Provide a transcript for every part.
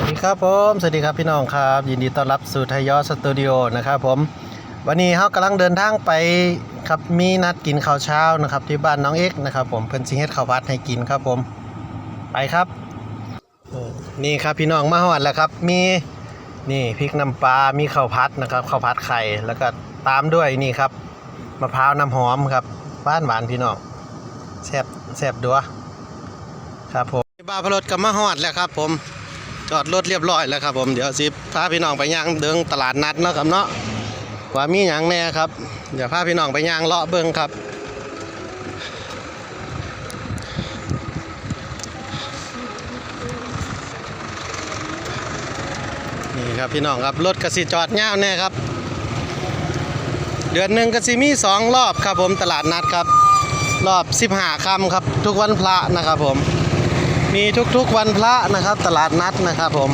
วัสดีครับผมสวัสดีครับพี่น้องครับ ยินดีต้อนรับสู่ไทยยอสตูดิโอนะครับผมวันนี้เขากำลังเดินทางไปครับมีนัดกินข้าวเช้านะครับที่บ้านน้องเอ็กนะครับผมเพิ่นสิเฮ็ดข้าวผัดให้กินครับผมไปครับนี่ครับพี่น้องมาฮอดแล้วครับ มีนี่พริกน้ำปลามีข้าวผัดนะครับข้าวผัดไข่แล้วก็ตามด้วยนี่ครับมะพร้าวน้ำหอมครับบ้านหวานพี่น้องแซ่บแซ่บดัวครับผมบ้าพะรถกับมาฮอดแล้วครับผม จอดรถเรียบร้อยแล้วครับผมเดี๋ยวสิพาพี่น้องไปย่างเดิงตลาดนัดเนาะครับเนาะว่ามีหยังแน่ครับ เดี๋ยวพาพี่น้องไปย่างเลาะเบิ่งครับ นี่ครับพี่น้องครับรถกสิจอดยาวแน่ครับ เดือนหนึ่งกสิมีสองรอบครับผมตลาดนัดครับ รอบ15ค่ำครับ ทุกวันพระนะครับผม มีทุกๆวันพระนะครับ ตลาดนัดนะครับผม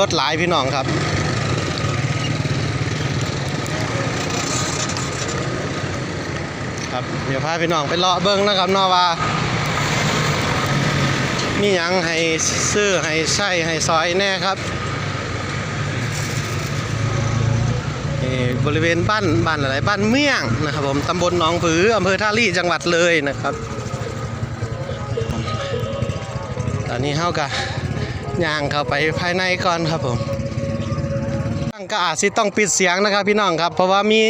รถหลายพี่น้องครับครับเดี๋ยวพาพี่น้องไปเลาะเบิ้งนะครับนอว่า มีหยังให้ซื้อให้ใช้ให้ซอยแน่ครับบริเวณบ้านบ้านอะไรบ้านเมี่ยงนะครับผมตำบลหนองผืออำเภอท่าลี่จังหวัดเลยนะครับ อนนี้เฮากะย่างเข้าไปภายในก่อนครับผมก็อาจสิต้องปิดเสียงนะครับพี่น้องครับ เพราะว่ามี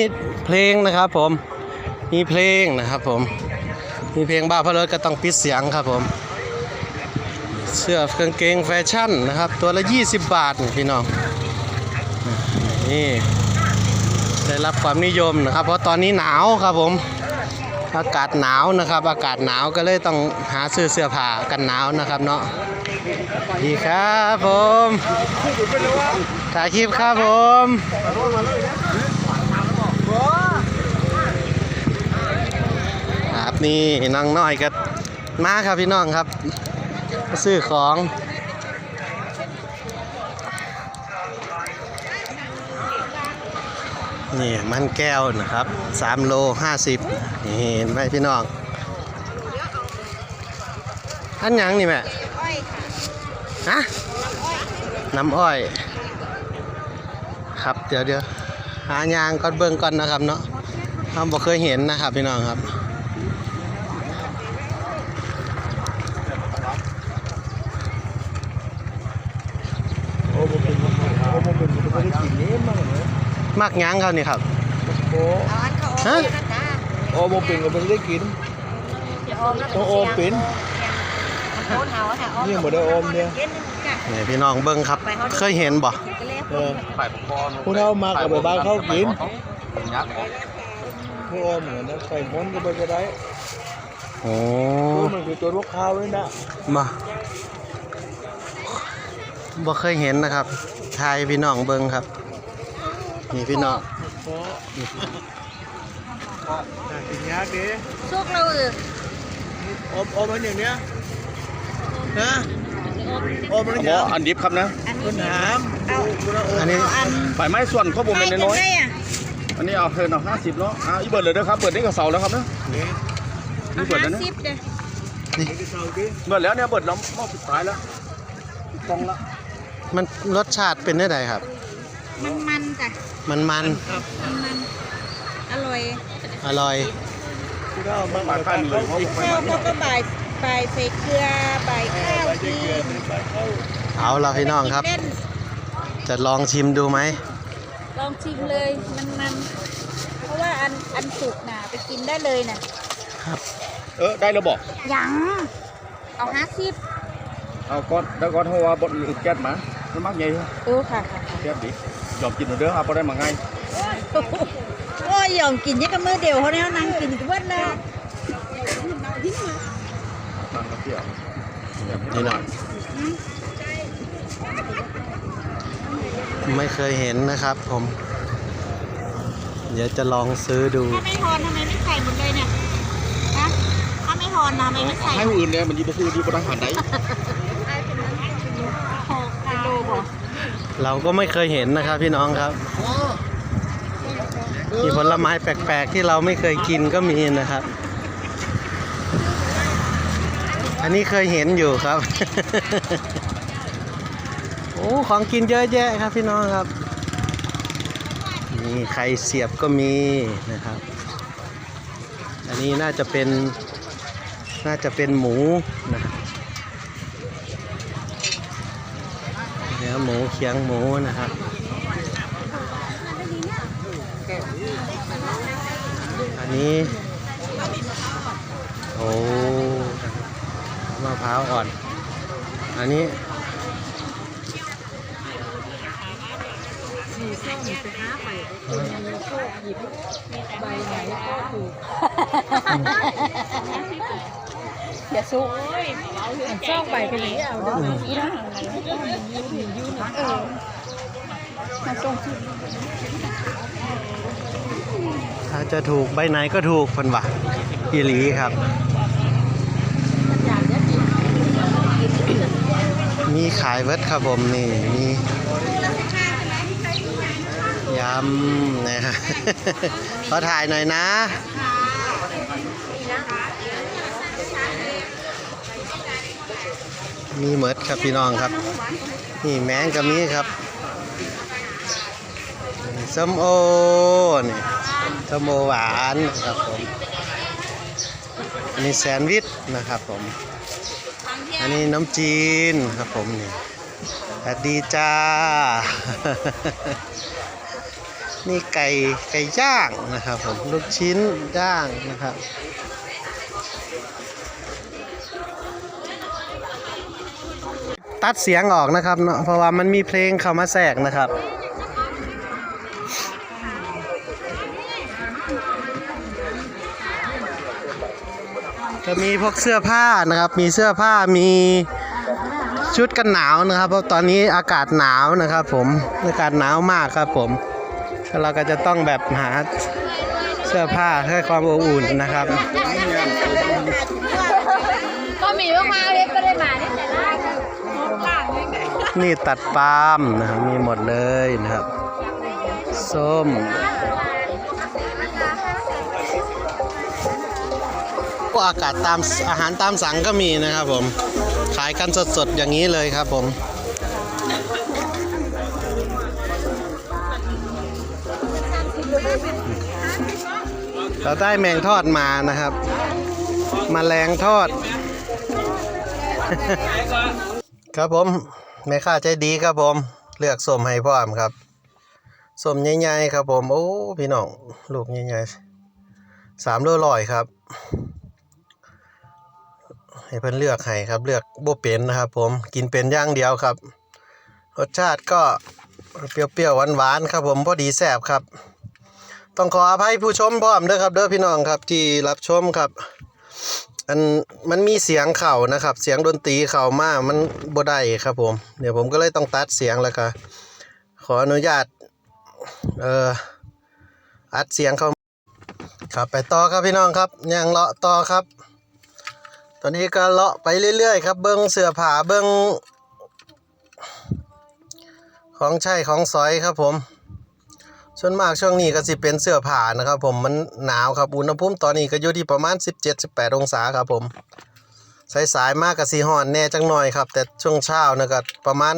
เพลงนะครับผมมีเพลงนะครับผมมีเพลงบ้าพระรถก็ต้องปิดเสียงครับผม เสื้อกางเกงแฟชั่นนะครับ ตัวละ 20 บาทพี่น้องนี่ได้รับความนิยมนะครับ เพราะตอนนี้หนาวครับผม อากาศหนาวนะครับ อากาศหนาวก็เลยต้องหาซื้อเสื้อผ้ากันหนาวนะครับเนาะดีครับผมถ่ายคลิปครับผมครับนี่น้องน้อยก็มาครับพี่น้องครับ ซื้อของนี่มันแก้วนะครับ3โล50 นี่เห็นไหมพี่น้อง อันหยังนี่แม่ฮะน้ำอ้อย ครับเดี๋ยวเดี๋ยวหายางก่อนเบิ่งก่อนนะครับเนาะเราบ่เคยเห็นนะครับพี่น้องครับโอ้โหเป็นโอ้โหเป็นไม่ได้กินเลี้ยมากเลยมักหยังครับนี่ครับโอ้เอาอันเขาออกฮะเนี่ยนะจ๊ะโอ้โหเป็นก็ไม่ได้กินเดี๋ยวอมแล้วต้องอมเป็นโคตรเฮาค่ะอมเนี่ยบ่ได้อมเนี่ยเย็นจ้ะนี่พี่น้องเบิ่งครับ เคยเห็นบ่ก็เลยเออผู้เฒ่ามากกับบ้านเขากินผู้อมเหมือนนะใส่ม้อนก็ไม่ได้โอ้ผู้มันคือตัวลูกข้าวเลยนะบ่บ่เคยเห็นนะครับทายพี่น้องเบิ่งครับ นี่พี่น้อง โอ้แต่กินยากดิสุกเราเอออมอมมันอย่างเนี้ยนะอมมันหมยาอกอันดิบครับนะอันมันนี้หามเอาคุณเอาออันมนี้เอาอันฝ่ายไม้ส่วนข้าวบุญไม่เป็นกินน้อยได้อะๆอันนี้เอาเทินเอาห้าสิบเนาะอ่าอีเบิร์ดเลยเด้อครับเบิร์ดนี่กับเสาแล้วครับนะนี่เอานี่เบิร์ดห้าแล้วนะสิบเด้อนี่คือเสาดิเบิร์ดแล้วเนี่ยเบิร์ดแล้วรอบสุดท้ายแล้วกองละมันรสชาติเป็นได้ไดครับ มันมันจ้ะมันมันครับมันมันอร่อย อร่อยผู้เฒ่ามากข้าวเหนียวขาข้าวเขาก็บ่ายบ่ายใส่เกลือบ่ายข้าวกิเอนเข้าเอาพี่น้องครับ จะลองชิมดูไหม ลองชิมเลยมันมันเพราะว่าอันอันสุกน่ะไปกินได้เลยน่ะเออได้แล้วบอกยังเอาห้าสิบเอาก้อนแล้วก้อนหัวบดหลุดแก๊สมามันมักใหญ่เหรอเออค่ะค่ะแก๊สดิยอมกินเด้อครับพอได้มาง่า ยโอ้ยยอมกินยังกับมือเดียวเขาเนี่ยนั่งกินกันวันละตามกระเทียมนี่นะไม่เคยเห็นนะครับผม เดี๋ยวจะลองซื้อดูถ้าไม่ทอนทำไมไม่ใส่หมดเลยเนี่ยนะถ้าไม่ทอนทำไมไม่ใส่ให้ผู้อื่นเนี่ยมันยีไปซื้อดีบนทางหันได้หกกิโลบ่เราก็ไม่เคยเห็นนะครับพี่น้องครับ มีผลไม้แปลกๆที่เราไม่เคยกินก็มีนะครับ อันนี้เคยเห็นอยู่ครับ โอ้ของกินเยอะแยะครับพี่น้องครับ มีไข่เสียบก็มีนะครับ อันนี้น่าจะเป็นน่าจะเป็นหมูนะครับเนื้อหมูเคียงหมูนะครับ อั นี้ โอ้มะพร้าวอ่อน อันนี้อย่าซุกช่องไปเป็นอย่างนี้เอาเด้ออีนะเออมาส่งที่ ถ้าจะถูกใบไหนก็ถูกคนว่าอีหลีครับ มีขายเวิร์ดครับผมนี่มียำนะฮะขอถ่ายหน่อยนะมีเมิดครับพี่น้องครับ นี่แมงก็มีครับส้มโอนี่ ส้มโอหวานนะครับผมอันนี้แซนด์วิชนะครับผม อันนี้น้ำจีนครับผมนี่สวัสดีจ้า นี่ไก่ไก่ย่างนะครับผมลูกชิ้นย่างนะครับตัดเสียงออกนะครับเนาะเพราะว่ามันมีเพลงเข้ามาแทรกนะครับ จะมีพวกเสื้อผ้านะครับ มีเสื้อผ้ามีชุดกันหนาวนะครับ เพราะตอนนี้อากาศหนาวนะครับผมอากาศหนาวมากครับผมเราก็จะต้องแบบหาเสื้อผ้าให้ความอบอุ่นนะครับก็มีมากๆเลยก็ได้มาที่แต่ละล่างนี่ตัดปาล์มนะครับมีหมดเลยนะครับ ส้ม อากาศตามอาหารตามสั่งก็มีนะครับผม ขายกันสดๆ อย่างนี้เลยครับผมเราได้แมงทอดมานะครับมแมลงทอด ครับผมแม่ค้าใจดีครับผม เลือกส้มให้พร้อมครับส้มใหญ่ๆครับผม โอ้ พี่น้อง ลูกใหญ่ๆสามโลร้อยครับ ให้เพิ่อนเลือกให้ครับ เลือกบ่เป็นนะครับ ผมกินเป็นอย่างเดียวครับ รสชาติก็เปรี้ยวๆหวานๆครับ ผมพอดีแซ่บครับ ต้องขออภัยผู้ชมพร้อมด้อครับเด้อพี่น้องครับที่รับชมครับ อันมันมีเสียงเข่านะครับ เสียงดนตรีเข่ามามันบ่ได้ครับ ผมเดี๋ยวผมก็เลยต้องตัดเสียงแล้วก็ขออนุญาตเอ่ออัดเสียงเขาครับไปต่อครับพี่น้องครับยังเลาะต่อครับ ตอนนี้ก็เลาะไปเรื่อยๆครับ เบิ้งเสื้อผ้าเบิ้งของใช้ของสอยครับผม ส่วนมากช่วงนี้ก็สิเป็นเสื้อผ้านะครับ ผมมันหนาวครับอุณหภูมิตอนนี้ก็อยู่ที่ประมาณ 17-18 องศาครับผมสายสายๆมากกับสีห่อนแน่จังหน่อยครับ แต่ช่วงเช้านะก็ประมาณ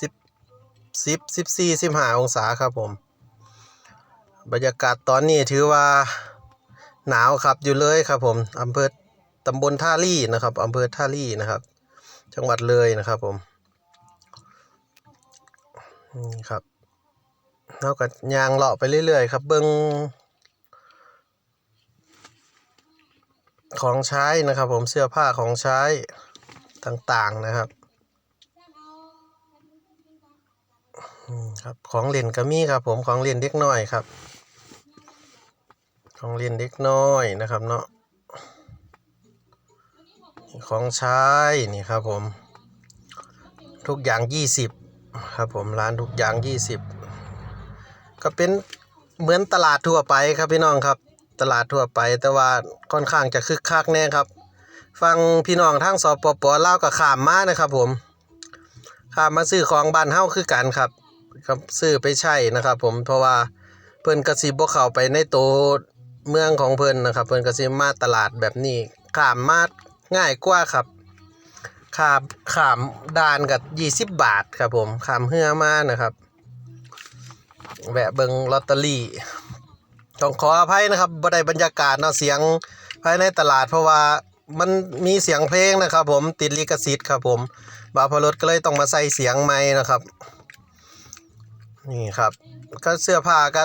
10 10 14 15องศาครับผม บรรยากาศตอนนี้ถือว่าหนาวครับอยู่เลยครับผมอำเภอ ตำบลท่าลี่นะครับอำเภอท่าลี่นะครับ จังหวัดเลยนะครับผมนี่ครับเราก็ยางเลาะไปเรื่อยๆครับเบิงของใช้นะครับ ผมเสื้อผ้าของใช้ต่างๆนะครับอืมครับของเล่นก็มีครับผมของเล่นเด็กน้อยครับ ของเล่นเด็กน้อยนะครับเนาะ ของใช้นี่ครับผม ทุกอย่างยี่สิบครับผมร้านทุกอย่างยี่สิบก็เป็นเหมือนตลาดทั่วไปครับพี่น้องครับ ตลาดทั่วไปแต่ว่าค่อนข้างจะคึกคักแน่ครับ ฟังพี่น้องทางสปปลากับขามมานะครับผมขามมาซื้อของบ้านเฮาคือกันครับครับซื้อไปใช้นะครับ ผมเพราะว่าเพิ่นกระซิบบ่เข้าไปในโตวเมืองของเพิ่นนะครับ เพิ่นกระซิบมาตลาดแบบนี้ขามมา ง่ายกว่าครับค่าขามดานกับยี่สิบบาทครับผมขามเฮือมานะครับแวะเบิงลอตเตอรี่ต้องขออภัยนะครับบ่ได้บรรยากาศเนาะเสียงภายในตลาด เพราะว่ามันมีเสียงเพลงนะครับ ผมติดลิขสิทธิ์ครับผมบาวพลดก็เลยต้องมาใส่เสียงไม้นะครับ นี่ครับ ก็เสื้อผ้าก็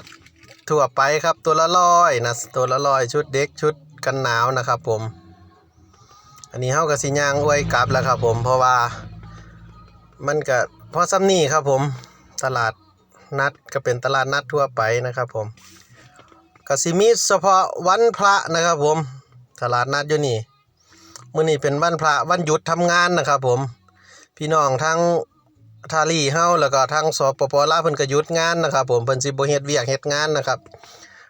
ทั่วไปครับตัวละร้อยนะตัวละร้อยชุดเด็กชุดกันหนาวนะครับผม อันนี้เฮากับสิย่างอวยกลับแล้วครับผม เพราะว่ามันก็พอซ้ำนี่ครับผมตลาดนัดก็เป็นตลาดนัดทั่วไปนะครับผมกสิมีเฉพาะวันพระนะครับผม ตลาดนัดอยู่นี่มื้อนี้เป็นวันพระวันหยุดทำงานนะครับผม พี่น้องทั้งทาลีเฮาแล้วก็ทั้งสปปลาวเพิ่นก็หยุดงานนะครับ ผมเพิ่นสิบ่เฮ็ดเวียกเฮ็ดงานนะครับ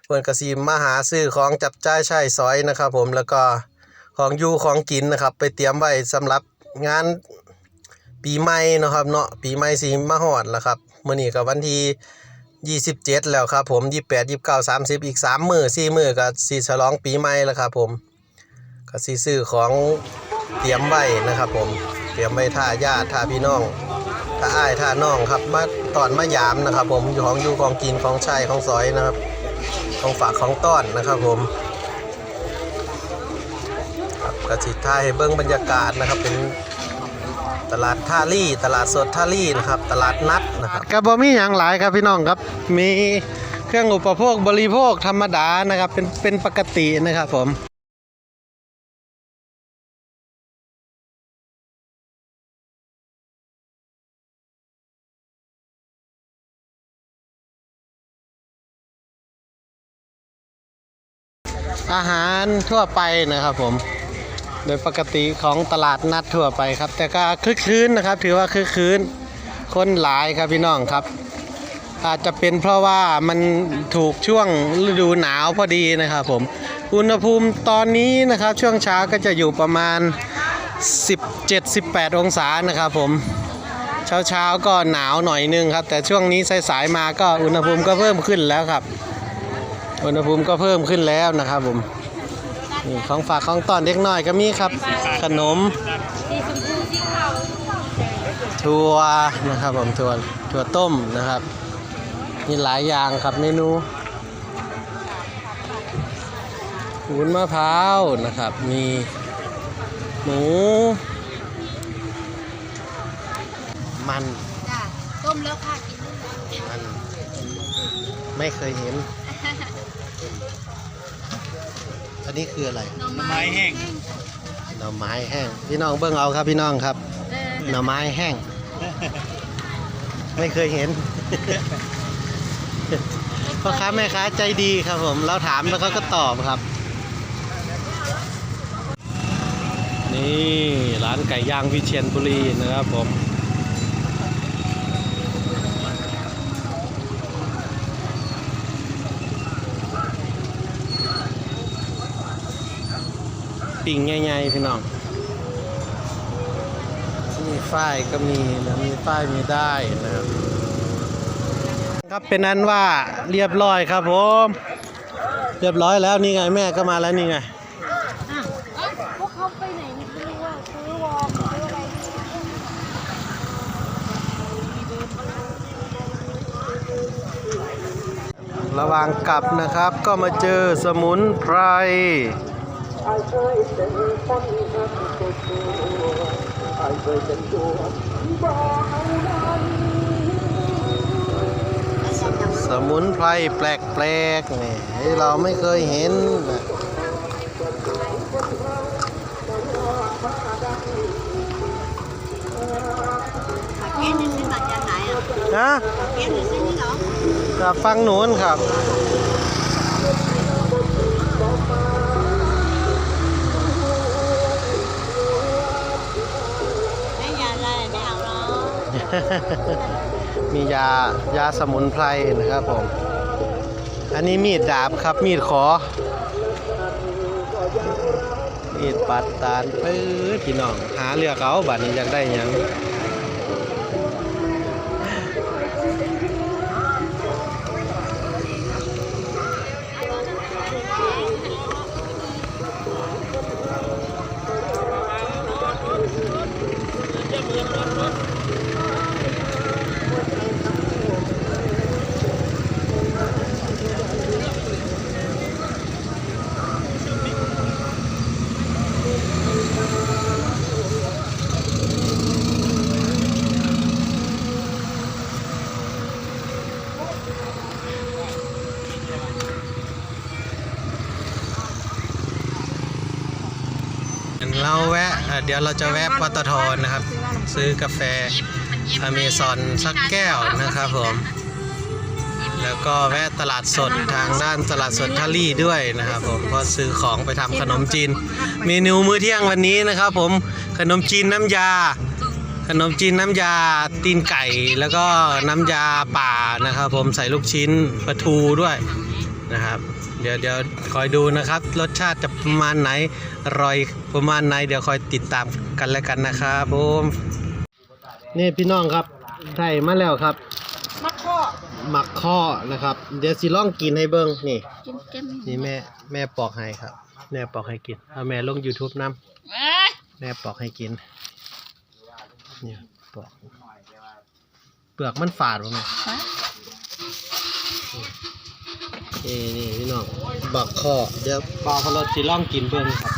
เพิ่นก็สิมาหาซื้อของจับจ่ายใช้สอยนะครับ ผมแล้วก็ ของอยู่ของกินนะครับ ไปเตรียมไว้สำหรับงานปีใหม่นะครับเนาะปีใหม่สิมาฮอดแล้วครับมื้อนี้ก็วันที่ 27 แล้วครับผม28 29 30 อีก 3 มือ4มือก็สิฉลองปีใหม่แล้วครับผมก็สิซื้อของเตรียมไว้นะครับผมเตรียมไว้ท่าญาติท่าพี่น้องท่าอ้ายท่าน้องครับมาตอนมายามนะครับ ผมอยู่ของอยู่ของกินของใช้ของสอยนะครับ ของฝากของต้อนนะครับผม กระสิท่ายเบิ้งบรรยากาศนะครับเป็นตลาดท่าลี่ ตลาดสดท่าลี่นะครับ ตลาดนัดนะครับก็บ่มีอย่างหลายครับพี่น้องครับมีเครื่องอุปโภคบริโภคธรรมดานะครับ เป็นเป็นปกตินะครับผมอาหารทั่วไปนะครับผม โดยปกติของตลาดนัดทั่วไปครับ แต่ก็คึกคืนนะครับ ถือว่าคึกคืนคนหลายครับพี่น้องครับ อาจจะเป็นเพราะว่ามันถูกช่วงฤดูหนาวพอดีนะครับผมอุณหภูมิตอนนี้นะครับ ช่วงเช้าก็จะอยู่ประมาณ 17-18 องศานะครับผมเช้าเช้าก็หนาวหน่อยนึงครับ แต่ช่วงนี้สายๆมาก็อุณหภูมิก็เพิ่มขึ้นแล้วครับ อุณหภูมิก็เพิ่มขึ้นแล้วนะครับผม นี่ของฝากของตอนเด็กน้อยก็มีครับ ขนมถั่วนะครับผมถั่วถั่วต้มนะครับ มีหลายอย่างครับเมนูวุ้นมะพร้าวนะครับ มีหมู มันจ้ะต้มแล้วค่ะกินมันไม่เคยเห็น อั นนี้คืออะไรหน่อไม้แห้ง หน่อไม้แห้ง พี่น้องเบิ่งเอาครับพี่น้องครับเออหน่อไม้แห้ง ไม่เคยเห็นพ่อค้าแม่ค้าใจดีครับผม เราถามแล้วเขาก็ตอบครับ นี่ร้านไก่ย่างวิเชียนบุรีนะครับผม ปิ่งใหญ่ๆพี่น้อง มีฝ้ายก็มีนะมีฝ้ายมีได้นะครับ ครับเป็นนั้นว่าเรียบร้อยครับผม เรียบร้อยแล้วนี่ไงแม่ก็มาแล้วนี่ไงพวกเขาไปไหนไม่รู้ว่าซื้อวอมซื้ออะไรระหว่างกลับนะครับก็มาเจอสมุนไพร สมุนไพรแปลกๆนี่เราไม่เคยเห็นนะเกณฑ์นี่ซื้อมาจากไหนอะนะเกณฑ์นี่ซื้อนี่เหรอจากฟังหนูนครับ มียายาสมุนไพรนะครับผม อันนี้มีดดาบครับมีดขอ มีดปัดตาลปื้อพี่น้อง หาเลือกเอาบัดนี้อยากได้ยัง เดี๋ยวเราจะแวะปตทนะครับ ซื้อกาแฟอเมซอนสักแก้วนะครับผม แล้วก็แวะตลาดสดทางด้านตลาดสดทารี่ด้วยนะครับผมเพราะซื้อของไปทำขนมจีน เมนูมื้อเที่ยงวันนี้นะครับ ผมขนมจีนน้ำยา ขนมจีนน้ำยาตีนไก่ แล้วก็น้ำยาป่านะครับ ผมใส่ลูกชิ้นปลาทูด้วยนะครับ เดี๋ยวเดี๋ยวคอยดูนะครับ รสชาติจะประมาณไหนอร่อยประมาณไหน เดี๋ยวคอยติดตามกันแล้วกันนะครับผมนี่พี่น้องครับไทยมาแล้วครับ มักข้อหมักข้อนะครับ เดี๋ยวสิลองกินให้เบิ้งนี่ กินเต็มนี่แม่แม่ปอกให้ครับ แม่ปอกให้กินเอาแม่ลง YouTube น้ำแม่ปอกให้กินเนี่ยปอกเปลือกมันฝาดบ่แม่ นี่นี่พี่น้องบักข้อเดี๋ยวปอกพลดสิลองกินเบิ้งครับ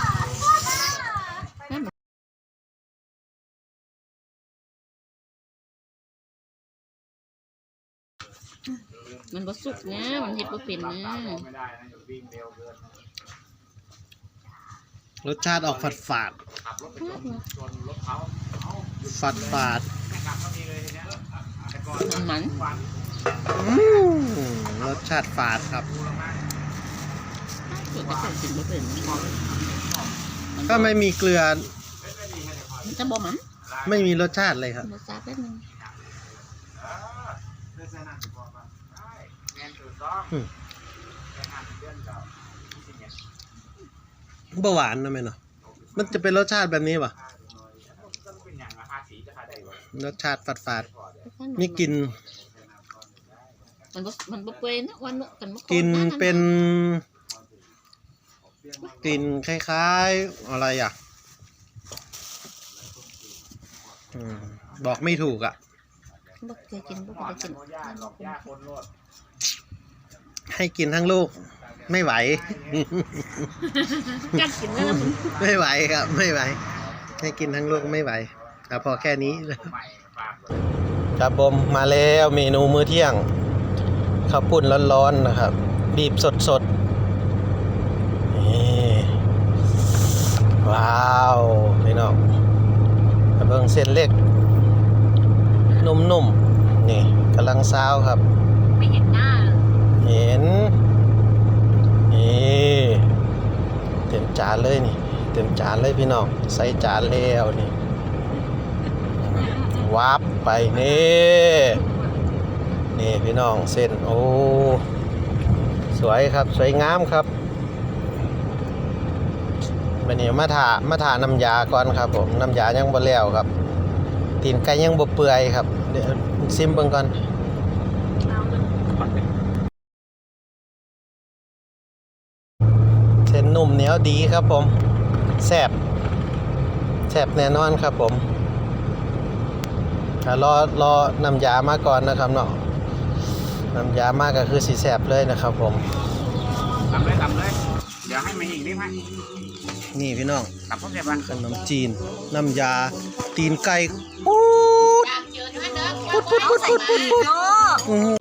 มันบ่สุกนะมันเฮ็ดบ่เป็นนะรสชาติออกฝาดฝาดฝาดฝาดมันมันอืม รสชาติฝาดครับสุกบ่เป็นกินบ่เป็นก็ไม่มีเกลือมันจะบ่มันไม่มีรสชาติเลยครับ รสชาติแป๊บนึงเบาหวานนะแม่เนาะมันจะเป็นรสชาติแบบนี้ป่ะรสชาติฝาดฝาดๆมีกลิน มันบ่มันบ่เปื่อยนะวันกันบ่กลินเป็นกลิ่นคล้ายๆ อะไรอะอืมบอกไม่ถูกอะ บ่เคยกินบ่เคยกินให้กินทั้งลูก ไม่ไหว กัดกินแล้วมันไม่ไหวครับ ไม่ไหว ให้กินทั้งลูกไม่ไหวเอาพอแค่นี้ ครับผมมาแล้วเมนูมื้อเที่ยง ข้าวปุ้นร้อนๆนะครับ บีบสดๆนี่ว้าวพี่น้องเบิ่งเส้นเล็ก นุ่มๆ นี่กำลังซาวครับ ไม่เห็นหน้าเห็น นี่เต็มจานเลยนี่ เต็มจานเลยพี่น้อง ใส่จานแล้วนี่ วับไปนี่ นี่พี่น้องเส้นโอ้สวยครับสวยงามครับวันนี้มาถามาถาน้ำยาก่อนครับ ผมน้ำยายังบ่แล้วครับ ตีนไก่ยังบ่เปื่อยครับเดี๋ยวซิมเบิ่งก่อนเส้นนุ่มเหนียวดีครับผมแซ่บแซ่บแน่นอนครับผมรอรอน้ำยามาก่อนนะครับเนาะ น้ำยามาก็คือสีแซ่บเลยนะครับผมทำเลยทำเลย เดี๋ยวให้มาอีกนิดไหมนี่พี่น้องทำพร้อมเสียบ้างขนมจีน น้ำยา ตีนไก่ปูดปุ๊ดปุ๊ดปุ๊ดปุ๊ดปุ๊ดอื้อหือ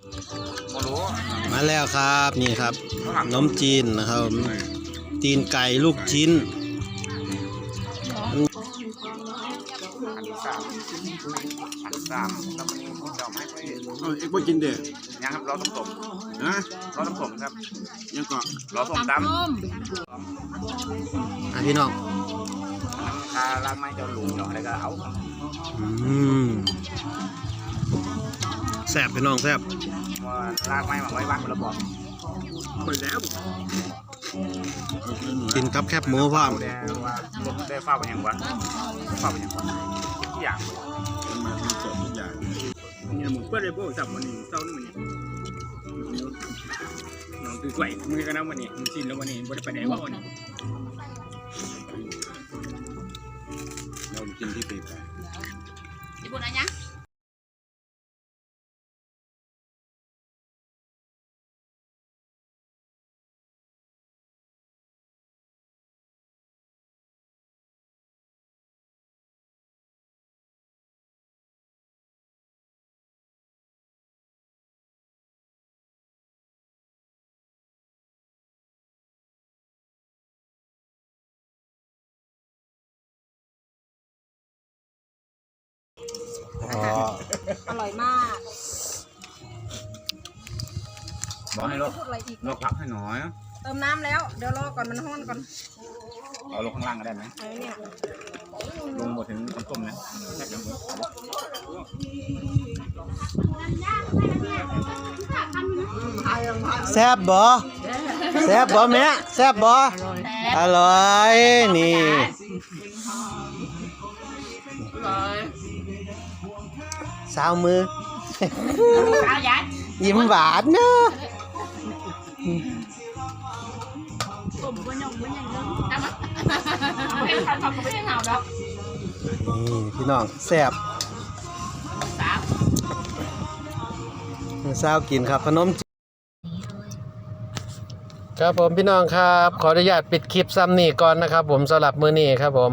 โมรู้มาแล้วครับนี่ครับขนมจีนนะครับผมตีนไก่ลูกชิ้น อันสามอันสามแล้วมันจะเอาไม้ไปเอ้ยเอ็กซ์บ่กินเด้อยังครับรอต้มต้มฮะรอต้มต้มครับยังก็รอต้มตำอะพี่น้องคาล้างไม้จะหลุมเนาะอะไรก็เอาอืมแซ่บพี่น้องแซ่บว่าล้างไม้มาไว้บ้านคนละบอกเปิดแล้ว กินกับแคบหมูพร้อมเอาได้ว่าได้ฟ้าเป็นยังวะฟ้าเป็นยังวะทุกอย่างมันมาทำสดทุกอย่างเนี่ยหมูเปิดเลยบ่จับวันนี้เจ้านี่มันนี่น้องคือไหวมือกันนะวันนี้มึงชินแล้ววันนี้บ่ได้ไปไหนวะวันนี้เรากินที่ปีไปสิบุญอะไรยั อ๋ออร่อยมากบอกให้ลดพูดอะไรอีก ลดผักให้หน่อยเติมน้ำแล้ว เดี๋ยวรอก่อนมันห้อนก่อนเอาลงข้างล่างก็ได้ไหมไอ้เนี่ยลงหมดถึงต้มๆนะแค่เดี๋ยวแซ่บบ่แซ่บบ่แม่แซ่บบ่อร่อยนี่าวมือยิ้มหวานเนอะเป็นคันผักก็ไม่ได้หนาวแล้วนี่พี่น้องแซ่บสาวกินครับขนมจีนครับผมพี่น้องครับ ขออนุญาตปิดคลิปซ้ำนี่ก่อนนะครับ ผมสำหรับมื้อนี้ครับผม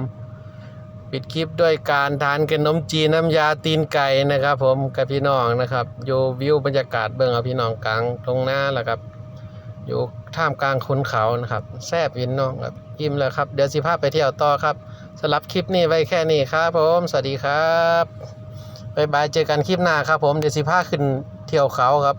ปิดคลิปด้วยการทานขนมจีนน้ำยาตีนไก่นะครับ ผมกับพี่น้องนะครับอยู่วิวบรรยากาศเบื้องเอาพี่น้องกลางตรงหน้าแหละครับ อยู่ท่ามกลางคุณเขานะครับแซ่บพี่น้องครับอิ่มแล้วครับ เดี๋ยวสิพาพไปเที่ยวต่อครับสำหรับคลิปนี้ไว้แค่นี้ครับผมสวัสดีครับบ๊ายบายเจอกันคลิปหน้าครับ ผมเดี๋ยวสิพาพขึ้นเที่ยวเขาครับ